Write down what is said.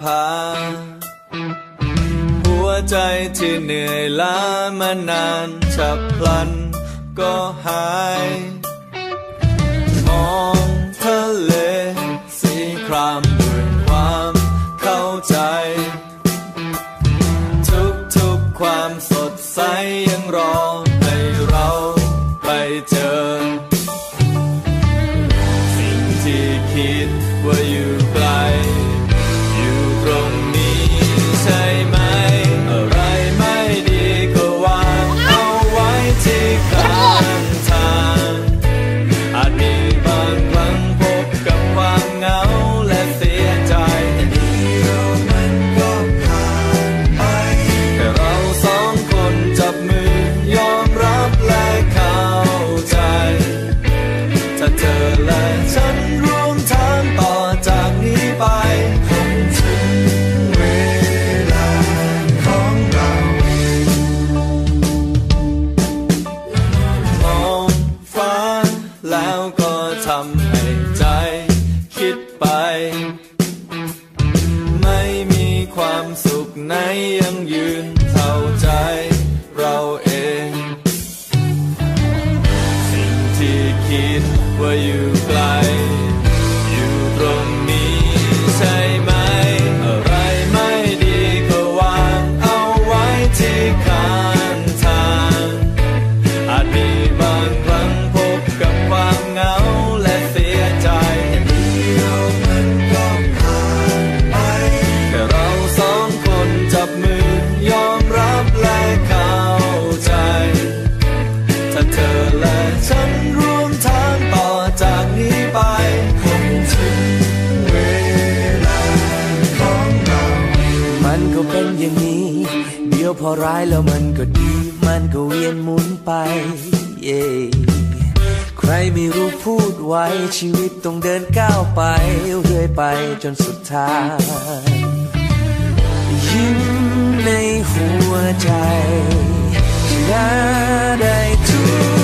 พาหัวใจที่เหนื่อยล้ามานานฉับพลันก็หายมองทะเลสีครามด้วยความเข้าใจ ทุกทุกความสดใสยังรอให้เราไปเจอ สิ่งที่คิด ว่าอ ทำให้ใจคิดไป ไม่มีความสุขไหนยังยืนเท่าใจเราเอง สิ่งที่คิดว่าอยู่ไกลอยู่ พอร้ายแล้วมันก็ดี มันก็เวียนหมุนไปเย้ใครไม่รู้พูดไว้ชีวิตต้องเดินก้าวไป เรื่อยไปจนสุดท้ายยิ้มในหัวใจชนะได้ทุก